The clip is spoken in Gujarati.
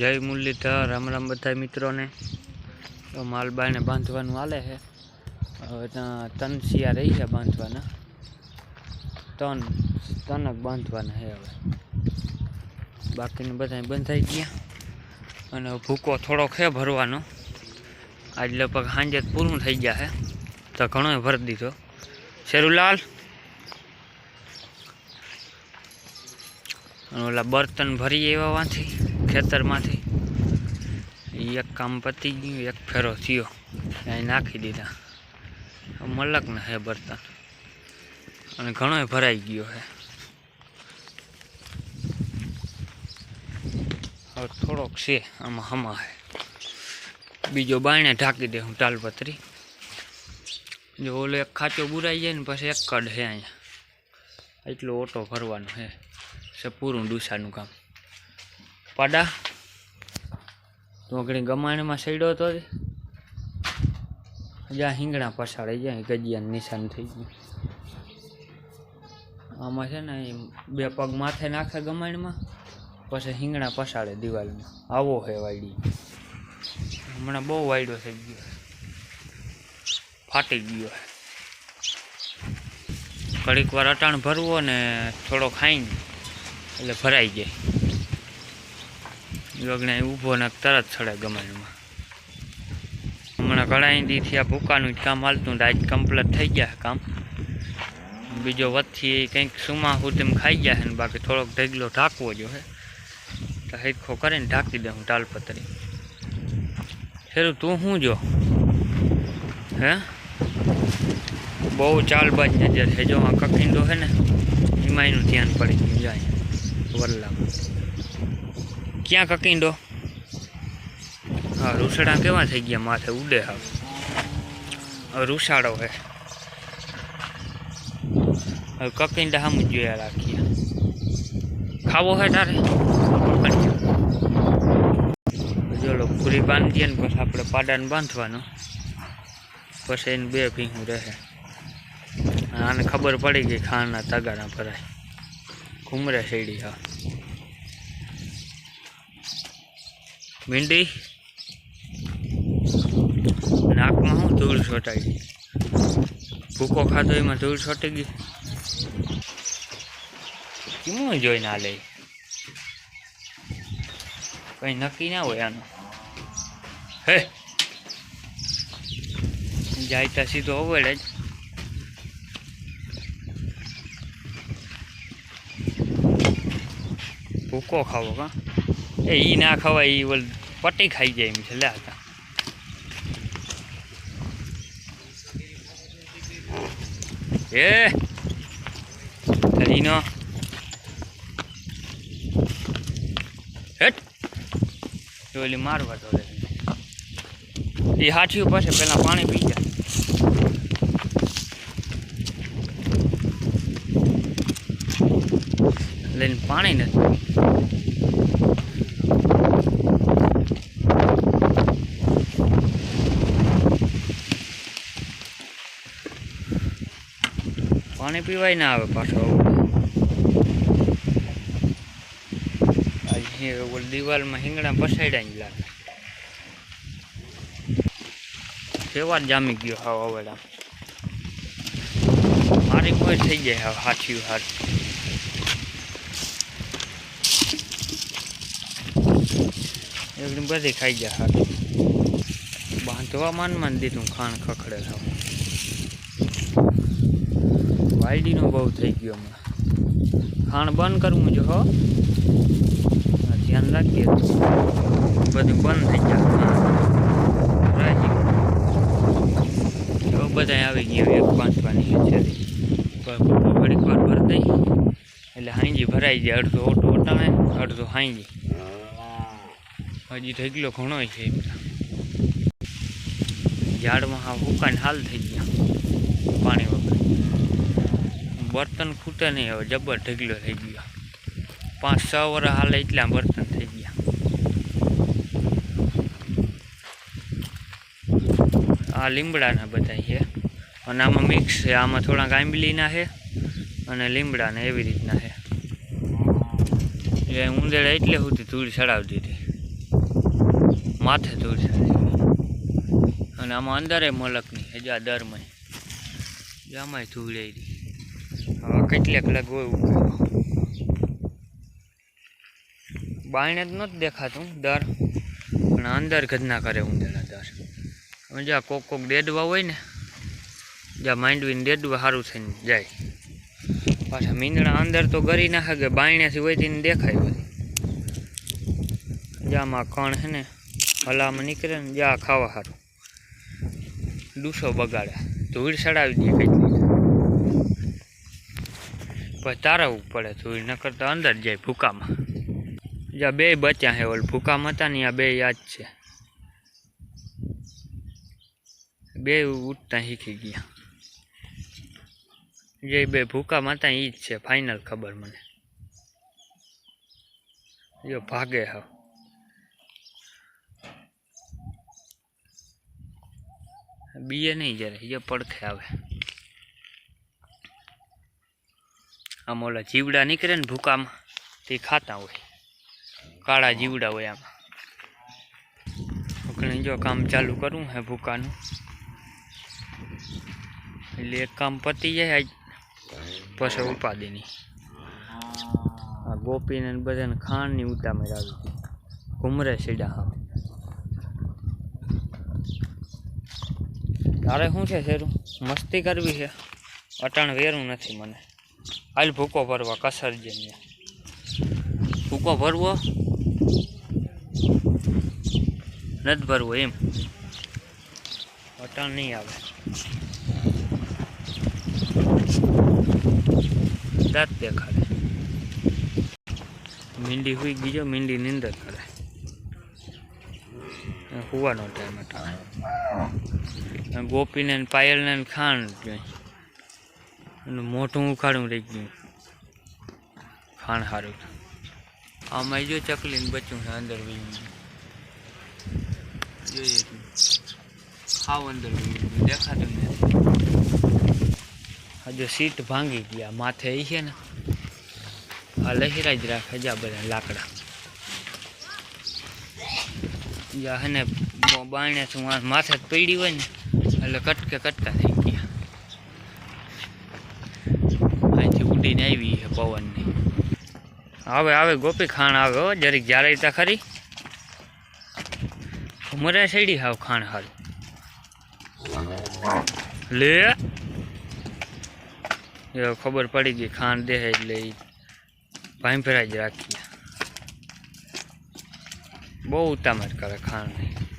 જય મુરલીધર, રામ રામ બધા મિત્રોને. તો માલબાઈને બાંધવાનું હાલે છે. હવે ત્યાં તન સિયા રહી છે બાંધવાના. તન, તનક બાંધવાના છે હવે. બાકીને બધા બંધાઈ ગયા. અને ભૂકો થોડોક છે ભરવાનો. આજ લગભગ સાંજે પૂરું થઈ ગયા છે. તો ઘણો ભરી દીધો. શેરુલાલ. ઓલા બર્તન ભરી એવામાંથી ખેતરમાંથી. એક કામ પતી ગયું, એક ફેરો થયો. અહીં નાખી દીધા. મલકના હે બર્તન. અને ઘણોય ભરાઈ ગયો હે. હવે થોડોક છે, આમાં હમા હે. બીજો બાયણે ઢાંકી દે હું તાલપત્રી જો ઓલો એક ખાચો બુરાઈ જાય ને પછી એક કડ હે અહીંયા. એટલો ઓટો ભરવાનો હે. પૂરું ડૂસાનું કામ. પાડા. તો ઘણી ગમાણીમાં સડ્યો હતો જ્યાં હિંગણા પસાડે જાય ગજિયાનું નિશાન થઈ ગયું. આમાં છે ને બે પગ માથે નાખે ગમાણીમાં, પછી હિંગણા પસાડે દિવાલમાં. આવો હે વાયડી. હમણાં બહુ વાયડો થઈ ગયો. ફાટી ગયો. ઘડીક વાર અટાણ ભરવો ને થોડો ખાઈને એટલે ભરાઈ જાય. યોગને ઊભો ને તરત ચડે ગમાણીમાં. હમણાં ઘણા દીથી આ ભૂકાનું જ કામ હાલતું ને આજ કમ્પ્લીટ થઈ ગયા છે કામ. બીજો વચ્ચે કંઈક સુમા સુધી ખાઈ ગયા છે ને બાકી થોડોક ઢગલો ઢાંકવો જોઈએ તો હેરખો કરીને ઢાંકી દઉં તાલપત્રી. હેરું, તું શું જો? હે? બહુ ચાલબાજ નજર છે. જો આ કકીંડો છે ને, એમાં એનું ધ્યાન પડી ગયું જાય. વરલામાં ક્યાં કકીંડો? હા રૂસડા કેવા થઈ ગયા? માથે ઉડે હા હવે રૂસાડો હે. હવે કકીંડા સામું જ જોયા રાખીએ. ખાવો હે તારે? જોલો પૂરી બાંધીએ ને પછી આપણે પાડાને બાંધવાનો. પછી એને બે ભીંગું રહે. આને ખબર પડી ગઈ ખાના તગારા ભરાય. ઘૂમરે શેડી હા ભીંડી. નાકમાં હું ધૂળ છોટાઈ ગઈ. ભૂકો ખાધો એમાં ધૂળ છોટી ગઈ. કેમ જોઈ ના લે કઈ નક્કી ના હોય આનું. હે? જાય ત્યાં સીધો અવડે જ. ભૂકો ખાવો કા? એ ઈ ના ખવાય, ઈ ઓલ પટી ખાઈ જાય એમ છે, લે હતા એ! તરીનો હેટ! મારવા તો એ હાથી પાસે પેલા પાણી પી જાય લઈને પાણી નથી. પાણી પીવાય ના આવે પાછો. દિવાલમાં હિંગણા પસાડ્યા જ લાગે. કેવા જામી ગયો હાવ અવેડા. મારી કોઈ થઈ જાય હાવ હાથિયું હાથ એકદમ બધી ખાઈ જાય હાથ બાંધવા માન માન દીધું ખાણ ખખડે હાવ. વાયડીનો બહુ થઈ ગયો હમણાં. ખાણ બંધ કરવું જો હો. હા, ધ્યાન રાખીએ તો બધું બંધ થઈ જાય. રાજી. હવે બધા આવી ગયા એક બાંધવાની છે ઘડીક વાર ભર દઈ એટલે હાંજી ભરાઈ જાય. અડધો ઓટો ઓટાણે અડધો હાંજી. હજી ઢગલો ઘણો છે એ બધા ઝાડમાં હા હુકાઈને હાલ થઈ ગયા. પાણી વગર. બર્તન ખૂટે નહીં, હવે જબર ઢગલો થઈ ગયો. પાંચ છ વર્ષ હાલે એટલા બર્તન થઈ ગયા. આ લીમડાના બધા છે. અને આમાં મિક્સ છે, આમાં થોડાક આંબલીના છે અને લીમડાના એવી રીતના છે. એટલે ઉંદેડા એટલે સુધી ધૂળ ચડાવી દીધી માથે ધૂળ ચડાવી અને આમાં અંદરે મલકની હજા દરમાં આમાંય ધૂળ એ કેટલેક લગ હોય બાયણે જ નથી દેખાતું, દર. પણ અંદર ગદના કરે ઊંધેલા દર. હવે જ્યાં કોક કોક દેડવા હોય ને જ્યાં માંડવીને દેડવા સારું થઈને જાય. પાછા મીંદડા અંદર તો ગરી નાખે કે બાયણેથી હોય તેને દેખાય બધી. જ્યાંમાં કણ છે ને, હલામાં નીકળે ને જ્યાં ખાવા સારું ડૂસો બગાડે. ધૂળ સડાવી દે પછી તારવવું પડે ધૂળ નકર તો અંદર જાય ભૂકામાં. જ્યાં બે બચ્યા છે, ઓલ ભૂકામાં હતા ને આ બે યાદ છે. બે ઉઠતા શીખી ગયા. જે બે ભૂકામાં હતા એ જ છે ફાઇનલ ખબર મને. જો ભાગે હા બીએ નહીં જ્યારે, એ પડખે આવે. આમ ઓલા જીવડા નીકળે ને ભૂકામાં, તે ખાતા હોય. કાળા જીવડા હોય આમાં. ઓકણે જો કામ ચાલુ કરવું હે ભૂકાનું. એટલે એક કામ પતી જાય આજ, પછી ઉપાધિની આ ગોપીને ને બધાને ખાંડની ઉતામળ આવી ગઈ. ઘુમરે સીડા હા તારે શું છે શેરું? મસ્તી કરવી છે? અટાણ વેરું નથી મને. હાલ ભૂકો ભરવા, કસરજે ભૂકો ભરવો? નથી ભરવો એમ. અટાણ નહીં આવે. દાંત દેખાડે. મીંડી હુઈ બીજો મીંડી નિંદર કરે. હુવાનો ટાઈમ ગોપીને પાયલને ખાંડ જોઈ. મોઢું ઉખાડું રહી ગયું. ખાણ સારું આમાં જો ચકલીને બચ્ચું છે અંદર વી જોઈએ ખાવ અંદર વી દેખાતું ને હજુ સીટ ભાંગી ગયા. માથે એ છે ને. આ લહેરા જ રાખે જા બધા લાકડા. જા હે ને બાણે શું માથે જ પડી હોય ને, એટલે કટકે કટકા થઈ ગયા. ઉડીને આવી છે પવનની. હવે આવે ગોપી ખાણ આવે હો, જરીક જ્યારે તા ખરી. મરે સડી હાવ ખાણ હારું લે. એ ખબર પડી ગઈ, ખાણ દે એટલે એ ભાંભરા જ રાખીએ. બહુ ઉતામળ કરે ખાણ નહીં